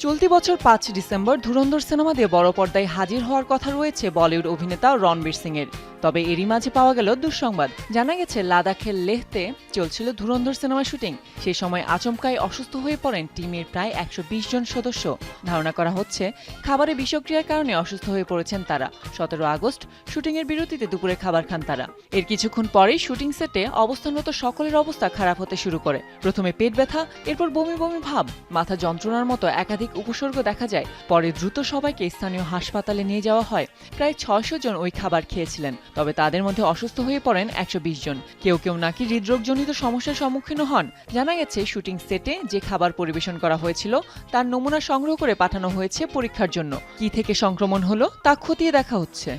চলতি বছর পাঁচ ডিসেম্বর ধুরন্ধর সিনেমা দিয়ে বড় পর্দায় হাজির হওয়ার কথা রয়েছে বলিউড অভিনেতা রণবীর সিং এর তবে এরই মাঝে পাওয়া গেল দুঃসংবাদ। জানা গেছে লাদাখের লেহতে চলছিল ধুরন্ধর সিনেমা শুটিং। সেই সময় আচমকাই অসুস্থ হয়ে পড়েন টিমের প্রায় একশো বিশ জন সদস্য। ধারণা করা হচ্ছে, খাবারে বিষক্রিয়ার কারণে অসুস্থ হয়ে পড়েছেন তারা। সতেরো আগস্ট শুটিংয়ের বিরতিতে দুপুরে খাবার খান তারা। এর কিছুক্ষণ পরেই শুটিং সেটে অবস্থানরত সকলের অবস্থা খারাপ হতে শুরু করে। প্রথমে পেট ব্যথা, এরপর বমি বমি ভাব, মাথা যন্ত্রণার মতো একাধিক উপসর্গ দেখা যায়। পরে দ্রুত সবাইকে স্থানীয় হাসপাতালে নিয়ে যাওয়া হয়। প্রায় ছয়শো জন ওই খাবার খেয়েছিলেন, তবে তাদের মধ্যে অসুস্থ হয়ে পড়েন একশো বিশ জন। কেউ কেউ নাকি হৃদরোগজনিত সমস্যার সম্মুখীন হন। জানা গেছে, শুটিং সেটে যে খাবার পরিবেশন করা হয়েছিল, তার নমুনা সংগ্রহ করে পাঠানো হয়েছে পরীক্ষার জন্য। কি থেকে সংক্রমণ হলো, তা খতিয়ে দেখা হচ্ছে।